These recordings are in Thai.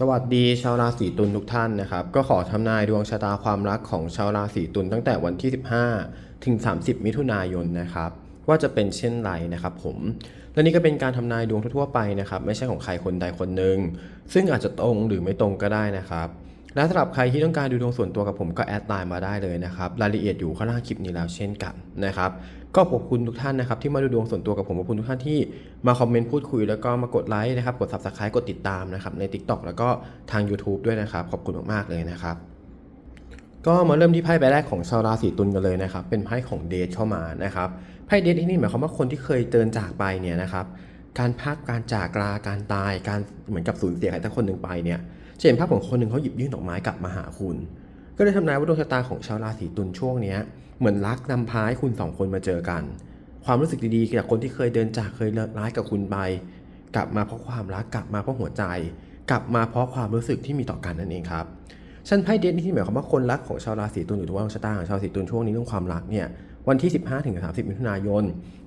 สวัสดีชาวราศีตุลทุกท่านนะครับ ก็ขอทำนายดวงชะตาความรักของชาวราศีตุลตั้งแต่วันที่ 15 ถึง 30 มิถุนายนนะครับ ว่าจะเป็นเช่นไรนะครับผม และนี่ก็เป็นการทำนายดวงทั่วไปนะครับ ไม่ใช่ของใครคนใดคนหนึ่งซึ่งอาจจะตรงหรือไม่ตรงก็ได้นะครับ และสำหรับใครที่ต้องการดูดวงส่วนตัวกับผมก็แอดไลน์มาได้เลยนะครับรายละเอียดอยู่ข้างล่างคลิปนี้แล้วเช่นกันนะครับก็ขอบคุณทุกท่านนะครับที่มาดูดวงส่วนตัวกับผมขอบคุณทุกท่านที่มาคอมเมนต์พูดคุยแล้วก็มากดไลค์นะครับกด subscribe กดติดตามนะครับใน TikTok แล้วก็ทาง YouTube ด้วยนะครับขอบคุณมากๆเลยนะครับก็มาเริ่มที่ไพ่ใบแรกของชาวราศีตุลกันเลยนะครับ เป็นไพ่ของเดทเข้ามานะครับไพ่เดทที่นี่หมายความว่าคนที่เคยเดินจากไปเนี่ยนะครับการพักการจากลาการตายการเหมือนกับสูญเสียใครสักคนหนึ่งไปเนี่ย จะเห็นภาพของคนหนึ่งเขาหยิบยื่นดอกไม้กลับมาหาคุณ ก็เลยทำนายว่าดวงชะตาของชาวราศีตุลช่วงนี้เหมือนรักนำพาให้คุณสองคนมาเจอกัน ความรู้สึกดีๆจากคนที่เคยเดินจากเคยร้ายกับคุณไป กลับมาเพราะความรักกลับมาเพราะหัวใจ กลับมาเพราะความรู้สึกที่มีต่อกันนั่นเองครับชั้นไพ่เดทนี่ที่หมายความว่าคนรักของชาวราศีตุลหรือว่าดวงชะตาของชาวราศีตุลช่วงนี้เรื่องความรักเนี่ย วันที่ 15ถึง30 มิถุนายน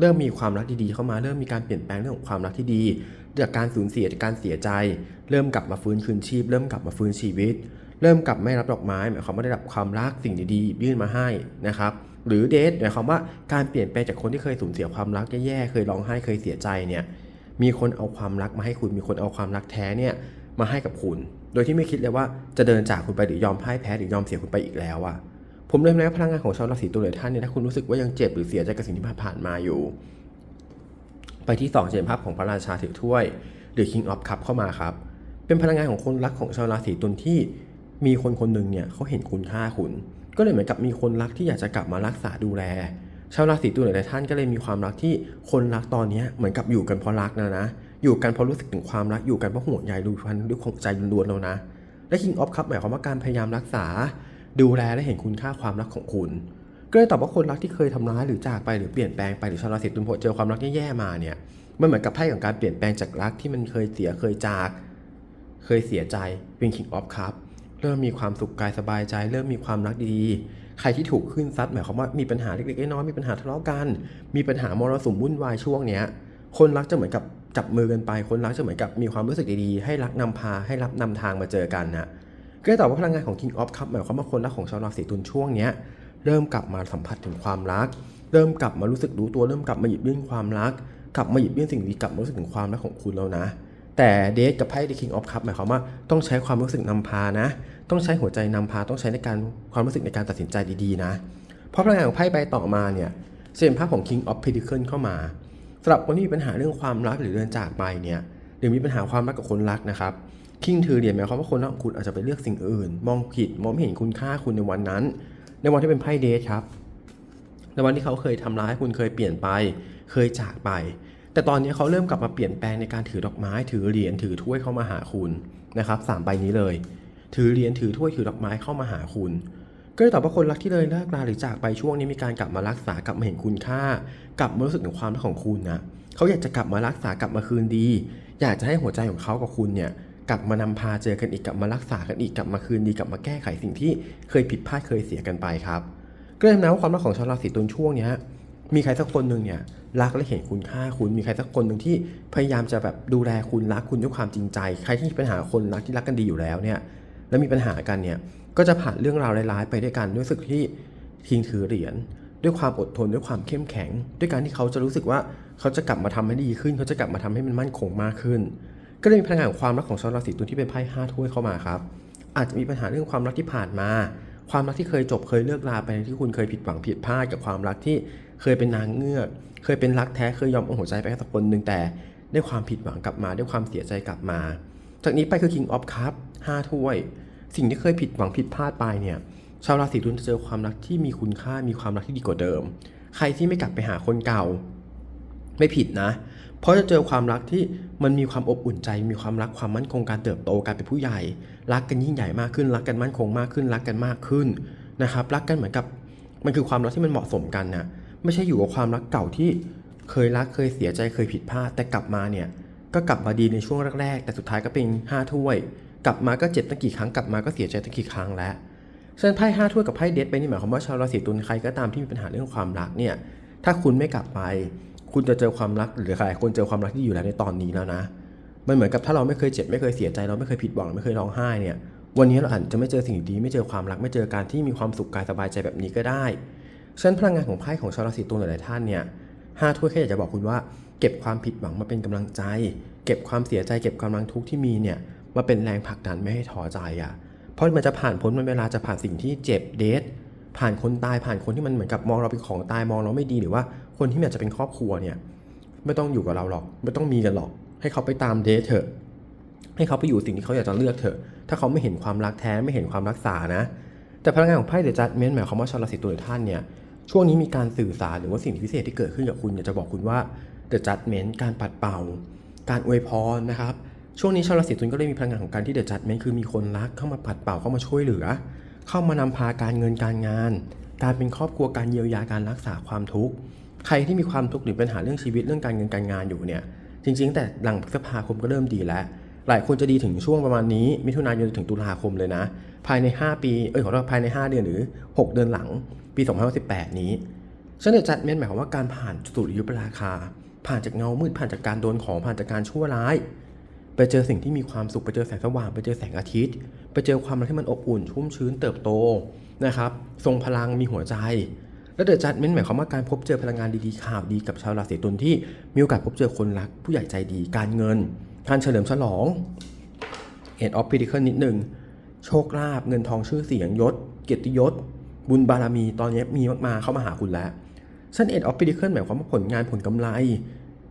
เริ่มมีความรักดีๆเข้ามา เริ่มมีการเปลี่ยนแปลงเรื่องของความรักที่ดี จากการสูญเสียจากการเสียใจ เริ่มกลับมาฟื้นคืนชีพ เริ่มกลับมาฟื้นชีวิต เริ่มกลับไม่รับดอกไม้ หมายความว่าได้รับความรักสิ่งดีๆ ยื่นมาให้นะครับ หรือเดทหมายความว่าการเปลี่ยนแปลงจากคนที่เคยสูญเสียความรักแย่ๆ เคยร้องไห้ เคยเสียใจเนี่ย มีคนเอาความรักมาให้คุณ มีคนเอาความรักแท้เนี่ยมาให้กับคุณ โดยที่ไม่คิดเลยว่าจะเดินจากคุณไปหรือยอมพ่ายแพ้หรือยอมเสียคุณไปอีกแล้วอะ ผมเลยนะพลังงานของชาวราศีตุลเลยท่านเนี่ยถ้าคุณรู้สึกว่ายังเจ็บหรือเสียใจกับสิ่งที่ผ่านมาอยู่ ไปที่2เห็นภาพของพระราชาถือถ้วย หรือ King of Cup เข้ามาครับ เป็นพลังงานของคนรักของชาวราศีตุลที่มีคนคนหนึ่งเนี่ยเขาเห็นคุณค่าคุณ ก็เลยเหมือนกับมีคนรักที่อยากจะกลับมารักษาดูแล ชาวราศีตุลหลายท่านก็เลยมีความรักที่คนรักตอนนี้เหมือนกับอยู่กันเพราะรักนะนะ อยู่กันเพราะรู้สึกถึงความรักอยู่กันเพราะห่วงใยดูพันด้วยของใจล้วนๆแล้วนะและ King of Cup หมายความว่าการพยายามรักษา ดูแลและเห็นคุณค่าความรักของคุณ ก็เลยตอบว่าคนรักที่เคยทำร้ายหรือจากไปหรือเปลี่ยนแปลงไปหรือชาวราศีตุลพเจอความรักแย่ๆมาเนี่ยมันเหมือนกับไพ่ของการเปลี่ยนแปลงจากรักที่มันเคยเสียเคยจาก เคยเสียใจเป็น King of Cup เริ่มมีความสุขกายสบายใจ เริ่มมีความรักดีๆ ใครที่ถูกขึ้นซัดหมายความว่ามีปัญหาเล็กๆน้อยๆมีปัญหาทะเลาะกัน มีปัญหามรสุมวุ่นวายช่วงเนี้ยคนรักจะเหมือนกับจับมือกันไป คนรักจะเหมือนกับมีความรู้สึกดีๆ ให้รักนำพาให้รับนำทางมาเจอกันนะ ก็ตอบว่าพลังงานของ King of Cup หมายความว่าคนรักของชาวราศีตุลช่วงเนี้ยเริ่มกลับมาสัมผัสถึงความรัก เริ่มกลับมารู้สึกรู้ตัวเริ่มกลับมาหยิบยื่นความรัก กลับมาหยิบยื่นสิ่งดีกลับมารู้สึกถึงความรักของคุณแล้วนะ แต่เดทกับไพ่ The King of Cup หมายความว่าต้องใช้ความรู้สึกนำพานะ ต้องใช้หัวใจนำพาต้องใช้ในการความรู้สึกในการตัดสินใจดีๆนะ เพราะพลังงานของไพ่ใบต่อมาเนี่ยเสียนภาพของ King of Pentacle เข้ามาสำหรับคนที่มีปัญหาเรื่องความรักหรือเดินจากไปเนี่ยหรือมีปัญหาความรักกับคนรักนะครับ คิงถือเหรียญหมายความว่าคนของคุณอาจจะไปเลือกสิ่งอื่น มองผิดมองไม่เห็นคุณค่าคุณในวันนั้น ในวันที่เป็นไพ่เดทครับ ในวันที่เขาเคยทำร้ายคุณเคยเปลี่ยนไป เคยจากไป แต่ตอนนี้เขาเริ่มกลับมาเปลี่ยนแปลงในการถือดอกไม้ ถือเหรียญถือถ้วยเข้ามาหาคุณนะครับสามใบนี้เลย ถือเหรียญถือถ้วยถือดอกไม้เข้ามาหาคุณก็เลยตอบว่าคนรักที่เลยเลิกราหรือจากไปช่วงนี้มีการกลับมารักษากลับมาเห็นคุณค่า กลับมารู้สึกถึงความรักของคุณนะเขาอยากจะกลับมารักษากลับมาคืนดี อยากจะให้หัวใจของเขากับคุณเนี่ย กลับมานำพาเจอกันอีกกลับมารักษากันอีกกลับมาคืนดีกลับมาแก้ไขสิ่งที่เคยผิดพลาดเคยเสียกันไปครับก็เลยนะว่าความรักของชาวราศีตุลช่วงเนี้ยมีใครสักคนหนึ่งเนี่ยรักและเห็นคุณค่าคุณ มีใครสักคนหนึ่งที่พยายามจะแบบดูแลคุณรักคุณด้วยความจริงใจ ใครที่มีปัญหาคนรักที่รักกันดีอยู่แล้วเนี่ยแล้วมีปัญหากันเนี่ยก็จะผ่านเรื่องราวร้ายๆไปด้วยกันด้วยสึกที่ทิ้งถือเหรียญด้วยความอดทนด้วยความเข้มแข็ง ด้วยการที่เขาจะรู้สึกว่าเขาจะกลับมาทำให้ดีขึ้น เขาจะกลับมาทำให้มันมั่นคงมากขึ้น ก็เลยมีพลังงานของความรักของชาวราศีตุลที่เป็นไพ่ห้าถ้วยเข้ามาครับ อาจจะมีปัญหาเรื่องความรักที่ผ่านมา ความรักที่เคยจบเคยเลิกลาไปที่คุณเคยผิดหวังผิดพลาดกับความรักที่เคยเป็นนางเงือก เคยเป็นรักแท้เคยยอมเอาหัวใจไปให้สักคนหนึ่งแต่ได้ความผิดหวังกลับมาได้ความเสียใจกลับมา จากนี้ไปคือ King of Cup ห้าถ้วย สิ่งที่เคยผิดหวังผิดพลาดไปเนี่ยชาวราศีตุลจะเจอความรักที่มีคุณค่ามีความรักที่ดีกว่าเดิม ใครที่ไม่กลับไปหาคนเก่า ไม่ผิดนะ เพราะจะเจอความรักที่มันมีความอบอุ่นใจ มีความรักความมั่นคงการเติบโตการเป็นผู้ใหญ่ รักกันยิ่งใหญ่มากขึ้น รักกันมั่นคงมากขึ้น รักกันมากขึ้นนะครับ รักกันเหมือนกับมันคือความรักที่มันเหมาะสมกันนะไม่ใช่อยู่กับความรักเก่าที่เคยรักเคยเสียใจเคยผิดพลาดแต่กลับมาเนี่ยก็กลับมาดีในช่วงแรกๆ แต่สุดท้ายก็เป็นห้าถ้วย กลับมาก็เจ็บตั้งกี่ครั้งกลับมาก็เสียใจตั้งกี่ครั้งแล้วฉะนั้นไพ่ห้าถ้วยกับไพ่เดทไปนี่หมายความว่าชาวราศีตุลใครก็ตามที่มีปัญหาเรื่องความรักเนี่ยถ้าคุณไม่กลับไป คุณจะเจอความรักหรือใครคนเจอความรักที่อยู่แล้วในตอนนี้แล้วนะ มันเหมือนกับถ้าเราไม่เคยเจ็บไม่เคยเสียใจเราไม่เคยผิดหวังไม่เคยร้องไห้เนี่ย วันนี้เราอาจจะไม่เจอสิ่งดีไม่เจอความรักไม่เจอการที่มีความสุขกายสบายใจแบบนี้ก็ได้ฉะนั้นพลังงานของไพ่ของชาวราศีตุลหลายๆท่านเนี่ยห้าถ้วยแค่อยากจะบอกคุณว่า เก็บความผิดหวังมาเป็นกำลังใจ เก็บความเสียใจ เก็บกำลังทุกข์ที่มีเนี่ยมาเป็นแรงผลักดันไม่ให้ท้อใจอะเพราะมันจะผ่านพ้นมันเวลาจะผ่านสิ่งที่เจ็บเดทผ่านคนตายผ่านคนที่มันเหมือนกับมองเราเป็นของตายมองเราไม่ดีหรือว่า คนที่มันอาจจะเป็นครอบครัวเนี่ยไม่ต้องอยู่กับเราหรอก ไม่ต้องมีกันหรอก ให้เขาไปตามเดทเถอะ ให้เขาไปอยู่สิ่งที่เขาอยากจะเลือกเถอะ ถ้าเขาไม่เห็นความรักแท้ไม่เห็นความรักษานะ แต่พลังงานของไพ่เดอะจัดเมนต์หมายความว่าชาวราศีตุลท่านเนี่ยช่วงนี้มีการสื่อสารหรือว่าสิ่งพิเศษที่เกิดขึ้นกับคุณอยากจะบอกคุณว่าเดอะจัดเมนต์การปัดเป่า การอวยพรนะครับช่วงนี้ชาวราศีตุลก็เลยมีพลังงานของการที่เดอะจัดเมนต์คือมีคนรักเข้ามาปัดเป่าเข้ามาช่วยเหลือ เข้ามานำพาการเงินการงาน การเป็นครอบครัวการเยียวยาการรักษาความทุกข์ ใครที่มีความทุกข์หรือปัญหาเรื่องชีวิตเรื่องการเงินการงานอยู่เนี่ยจริง ๆ แต่หลังพฤษภาคมก็เริ่มดีแล้ว หลายคนจะดีถึงช่วงประมาณนี้ มิถุนายนถึงตุลาคมเลยนะ ภายใน 5 ปีเอ้ยขอโทษภายใน 5 เดือนหรือ 6 เดือนหลัง ปี2018นี้ฉันจะจัดเมนหมายความว่าการผ่านสุริยุปราคา ผ่านจากเงามืดผ่านจากการโดนของผ่านจากการชั่วร้าย ไปเจอสิ่งที่มีความสุขไปเจอแสงสว่างไปเจอแสงอาทิตย์ ไปเจอความรักที่มันอบอุ่นชุ่มชื้นเติบโตนะครับ ทรงพลังมีหัวใจ และเดอะจัดเม้นหมายความว่าการพบเจอพลังงานดีๆข่าวดีกับชาวราศีตุลที่มีโอกาสพบเจอคนรัก ผู้ใหญ่ใจดี การเงิน การเฉลิมฉลองเอ็ดออฟพิ c ิเคิลนิดหนึ่งโชคลาภเงินทองชื่อเสียงยศ เกียรติยศ บุญบารมีตอนนี้มีมากมาเข้ามาหาคุณแล้วซึ่งเอ็ดออฟพิ c ิเคิลหมายความว่าผลงานผลกำไร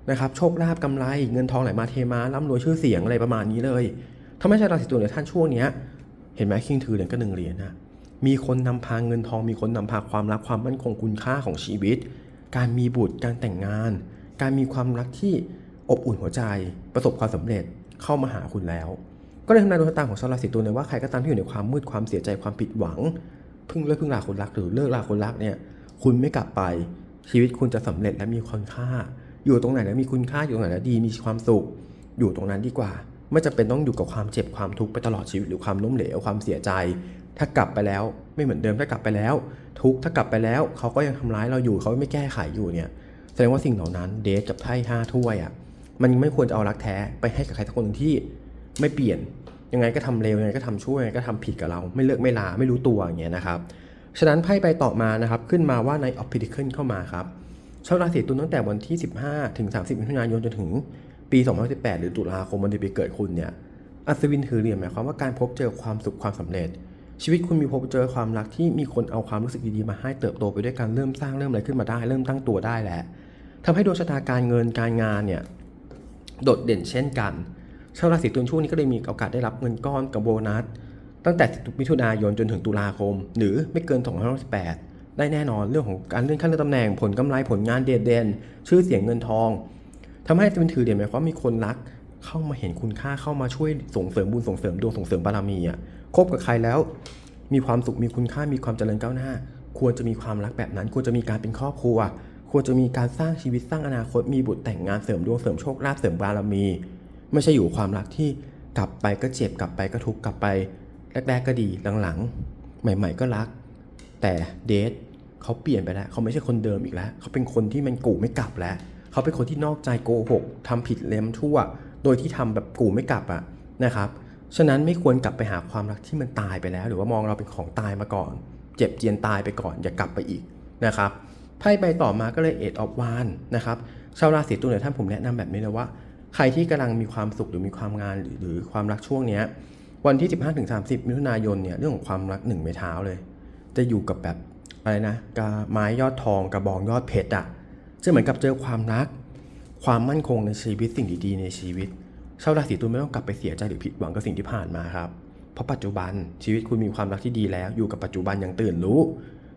นะครับโชคลาภกำไร เงินทองไหลมาเทมาร่ำรวยชื่อเสียงอะไรประมาณนี้เลยทำให้ชาวราศีตุลในท่านช่วงเนี้ยเห็นไหมคิงถือเหรียญก็หนึ่งเหรียญนะ มีคนนำพาเงินทอง มีคนนำพาความรักความมั่นคงคุณค่าของชีวิต การมีบุตรการแต่งงาน การมีความรักที่อบอุ่นหัวใจ ประสบความสำเร็จเข้ามาหาคุณแล้ว ก็เลยทำนายดวงชะตาของชาวราศีตุลเลยว่าใครก็ตามที่อยู่ในความมืดความเสียใจความผิดหวังเพิ่งเลิกเพิ่งลาคนรักหรือเลิกลาคนรักเนี่ย คุณไม่กลับไปชีวิตคุณจะสำเร็จและมีคุณค่า อยู่ตรงไหนแล้วมีคุณค่าอยู่ตรงไหนแล้วดีมีความสุข อยู่ตรงนั้นดีกว่า ไม่จำเป็นต้องอยู่กับความเจ็บความทุกข์ไปตลอดชีวิตหรือความล้มเหลวความเสียใจ ถ้ากลับไปแล้วไม่เหมือนเดิมถ้ากลับไปแล้ว ทุกถ้ากลับไปแล้วเขาก็ยังทำร้ายเราอยู่เขาไม่แก้ไขอยู่เนี่ยแสดงว่าสิ่งเหล่านั้นเดทกับไพ่ห้าถ้วยอะมันไม่ควรจะเอารักแท้ไปให้กับใครสักคนนึงที่ไม่เปลี่ยนยังไงก็ทำเร็วยังไงก็ทำชั่วยังไงก็ทำผิดกับเรา ไม่เลิกไม่ลาไม่รู้ตัวอย่างเงี้ยนะครับฉะนั้นไพ่ไปต่อมานะครับขึ้นมาว่าในออฟพิทิเคิลเข้ามาครับชาวราศีตุลตั้งแต่วันที่ 15 ถึง 30มิถุนายนจนถึง ปี 2018 หรือตุลาคมวันเดือนปีเกิดคุณเนี่ย อัศวินถือเหรียญหมายความว่าการพบเจอความสุขความสำเร็จ ชีวิตคุณมีพบเจอความรักที่มีคนเอาความรู้สึกดีๆมาให้เติบโตไปด้วยกันเริ่มสร้างเริ่มอะไรขึ้นมาได้ เริ่มตั้งตัวได้แหละทำให้ดวงชะตาการเงินการงานเนี่ยโดดเด่นเช่นกันชาวราศีตุลช่วงนี้ก็เลยมีโอกาสได้รับเงินก้อนกับโบนัส ตั้งแต่มิถุนายนจนถึงตุลาคม หรือไม่เกิน2568ได้แน่นอนเรื่องของการเลื่อนขั้นเลื่อนตำแหน่งผลกำไรผลงานเด่นเด่นชื่อเสียงเงินทอง ทำให้เป็นถือเด่นหมายความมีคนรัก เข้ามาเห็นคุณค่าเข้ามาช่วยส่งเสริมบุญส่งเสริมดวงส่งเสริมบารมีอะคบกับใครแล้ว มีความสุขมีคุณค่ามีความเจริญก้าวหน้า ควรจะมีความรักแบบนั้น ควรจะมีการเป็นครอบครัว ควรจะมีการสร้างชีวิตสร้างอนาคตมีบุตรแต่งงานเสริมดวงเสริมโชคลาภเสริมบารมี ไม่ใช่อยู่ความรักที่กลับไปก็เจ็บกลับไปก็ทุกข์กลับไปแรกๆก็ดีหลังๆ ใหม่ๆก็รัก แต่เดทเขาเปลี่ยนไปแล้วเขาไม่ใช่คนเดิมอีกแล้ว เขาเป็นคนที่มันกูไม่กลับแล้ว เขาเป็นคนที่นอกใจโกหกทำผิดเล็มชั่ว โดยที่ทำแบบกูไม่กลับอะนะครับฉะนั้นไม่ควรกลับไปหาความรักที่มันตายไปแล้ว หรือว่ามองเราเป็นของตายมาก่อน เจ็บเจียนตายไปก่อนอย่ากลับไปอีกนะครับไพ่ใบต่อมาก็เลยเอ็ดออฟวานนะครับชาวราศีตุลเนี่ยท่านผมแนะนำแบบนี้เลยว่า ใครที่กำลังมีความสุขหรือมีความงานหรือหรือความรักช่วงเนี้ยวันที่ 15ถึง30 มิถุนายนเนี่ยเรื่องของความรักหนึ่งไม้เท้าเลย จะอยู่กับแบบอะไรนะกระไม้ยอดทองกระบองยอดเพชรอะ จะเหมือนกับเจอความรัก ความมั่นคงในชีวิตสิ่งดีๆในชีวิต ชาวราศีตุลไม่ต้องกลับไปเสียใจหรือผิดหวังกับสิ่งที่ผ่านมาครับ เพราะปัจจุบันชีวิตคุณมีความรักที่ดีแล้ว อยู่กับปัจจุบันอย่างตื่นรู้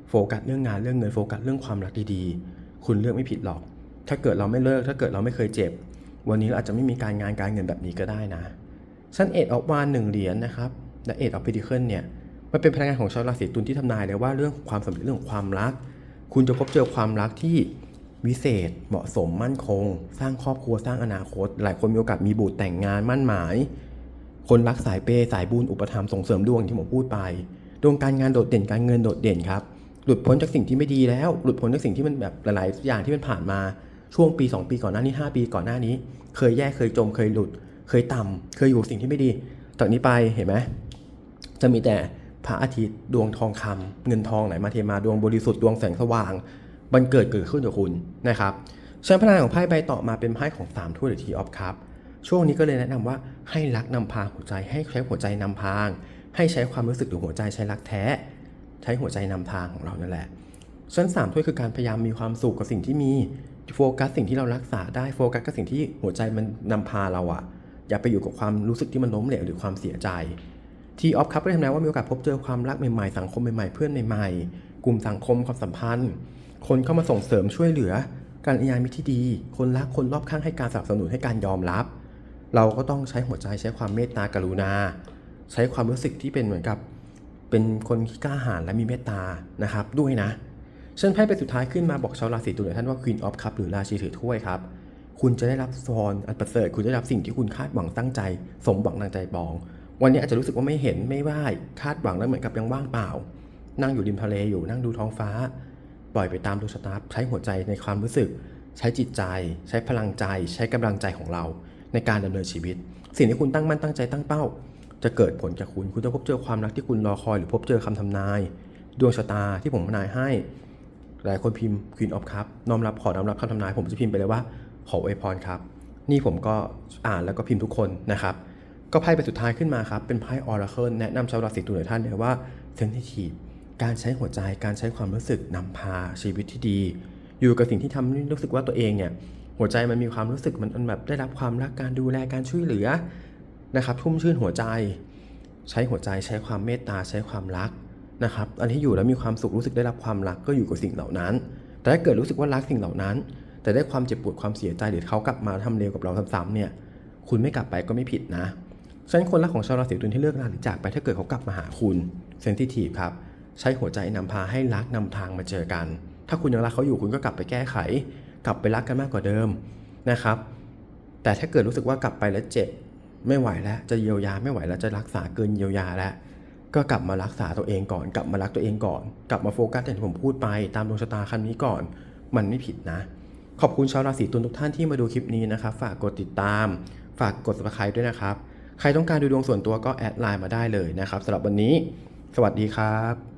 โฟกัสเรื่องงานเรื่องเงินโฟกัสเรื่องความรักดีๆ คุณเลือกไม่ผิดหรอก ถ้าเกิดเราไม่เลิก ถ้าเกิดเราไม่เคยเจ็บ วันนี้เราอาจจะไม่มีการงานการเงินแบบนี้ก็ได้นะชั้นเอ็ดออกวานหนึ่งเหรียญนะครับและเอ็ดออฟพิทิเคิลเนี่ยมันเป็นพลังงานของชาวราศีตุลที่ทำนายเลยว่าเรื่องของความสำเร็จเรื่องความรัก คุณจะพบเจอความรักที่ วิเศษ เหมาะสมมั่นคง สร้างครอบครัวสร้างอนาคต หลายคนมีโอกาสมีบุตรแต่งงานมั่นหมาย คนรักสายเปย์สายบุญอุปถัมส่งเสริมดวงที่ผมพูดไปดวงการงานโดดเด่นการเงินโดดเด่นครับ หลุดพ้นจากสิ่งที่ไม่ดีแล้ว หลุดพ้นจากสิ่งที่มันแบบหลายๆอย่างที่มันผ่านมาช่วงปี 2 ปีก่อนหน้านี้ 5 ปีก่อนหน้านี้ เคยแย่เคยจมเคยหลุด เคยต่ำเคยอยู่สิ่งที่ไม่ดีจากนี้ไปเห็นไหมจะมีแต่พระอาทิตย์ดวงทองคำเงินทองไหลมาเทมาดวงบริสุทธิ์ดวงแสงสว่าง บันเกิดเกิดขึ้นกับคุณนะครับเชิญพลังของไพ่ใบต่อมาเป็นไพ่ของสามถ้วยหรือทีออฟคัพช่วงนี้ก็เลยแนะนำว่าให้รักนำพาหัวใจ ให้ใช้หัวใจนำพางให้ใช้ความรู้สึกหรือหัวใจใช้รักแท้ ใช้หัวใจนำทางของเรานั่นแหละชั้นสามถ้วยคือการพยายามมีความสุขกับสิ่งที่มีโฟกัสสิ่งที่เรารักษาได้โฟกัสกับสิ่งที่หัวใจมันนำพาเราอะอย่าไปอยู่กับความรู้สึกที่มันล้มเหลวหรือความเสียใจทีออฟคัพก็ทำนายว่ามีโอกาสพบเจอความรักใหม่ๆสังคมใหม่ๆเพื่อนใหม่ๆกลุ่มสังคมความสัมพันธ์ คนเข้ามาส่งเสริมช่วยเหลือ การยายมิตรที่ดี คนรักคนรอบข้างให้การสนับสนุนให้การยอมรับ เราก็ต้องใช้หัวใจใช้ความเมตตากรุณา ใช้ความรู้สึกที่เป็นเหมือนกับ เป็นคนที่กล้าหาญและมีเมตตานะครับ ด้วยนะเช่นไพ่เป็นสุดท้ายขึ้นมาบอกชาวราศีตุลท่านว่า Queen of Cup หรือราชีถือถ้วยครับคุณจะได้รับซอนอันประเสริฐคุณจะได้รับสิ่งที่คุณคาดหวังตั้งใจ สมหวังดังใจปอง วันนี้อาจจะรู้สึกว่าไม่เห็นไม่ว่าคาดหวังแล้วเหมือนกับยังว่างเปล่า นั่งอยู่ริมทะเลอยู่นั่งดูท้องฟ้า ปล่อยไปตามดวงชะตาใช้หัวใจในความรู้สึก ใช้จิตใจ ใช้พลังใจ ใช้กำลังใจของเรา ในการดำเนินชีวิต สิ่งที่คุณตั้งมั่นตั้งใจตั้งเป้า จะเกิดผลจากคุณคุณจะพบเจอความรักที่คุณรอคอยหรือพบเจอคำทำนาย ดวงชะตาที่ผมทำนายให้ หลายคนพิมพ์ Queen of Cup น้อมรับขอน้อมรับคำทำนาย ผมจะพิมพ์ไปเลยว่าขออวยพรครับ นี่ผมก็อ่านแล้วก็พิมพ์ทุกคนนะครับก็ไพ่ใบสุดท้ายขึ้นมาครับ เป็นไพ่ Oracle แนะนำชาวราศีตุลหลายท่านเลยว่า Sensitive การใช้หัวใจการใช้ความรู้สึกนำพาชีวิตที่ดี อยู่กับสิ่งที่ทำให้รู้สึกว่าตัวเองเนี่ยหัวใจมันมีความรู้สึกมันแบบได้รับความรักการดูแลการช่วยเหลือนะครับทุ่มชื่นหัวใจ ใช้หัวใจใช้ความเมตตาใช้ความรักนะครับอันที่อยู่แล้วมีความสุขรู้สึกได้รับความรักก็อยู่กับสิ่งเหล่านั้น แต่ถ้าเกิดรู้สึกว่ารักสิ่งเหล่านั้น แต่ได้ความเจ็บปวดความเสียใจหรือเขากลับมาทำเลวกับเราซ้ำๆเนี่ยคุณไม่กลับไปก็ไม่ผิดนะฉะนั้นคนรักของชาวราศีตุลที่เลิกราหรือจากไปถ้าเกิดเขากลับมาหาคุณเซนซิทีฟครับ ใช้หัวใจนำพาให้รักนำทางมาเจอกัน ถ้าคุณยังรักเขาอยู่คุณก็กลับไปแก้ไข กลับไปรักกันมากกว่าเดิมนะครับ แต่ถ้าเกิดรู้สึกว่ากลับไปแล้วเจ็บไม่ไหวแล้วจะเยียวยาไม่ไหวแล้วจะรักษาเกินเยียวยาแล้วก็กลับมารักษาตัวเองก่อน กลับมารักตัวเองก่อน กลับมาโฟกัสอย่างที่ผมพูดไป ตามดวงชะตาคันนี้ก่อน มันไม่ผิดนะ ขอบคุณชาวราศีตุลทุกท่านที่มาดูคลิปนี้นะครับ ฝากกดติดตาม ฝากกด subscribe ด้วยนะครับ ใครต้องการดูดวงส่วนตัวก็แอดไลน์มาได้เลยนะครับสำหรับวันนี้ สวัสดีครับ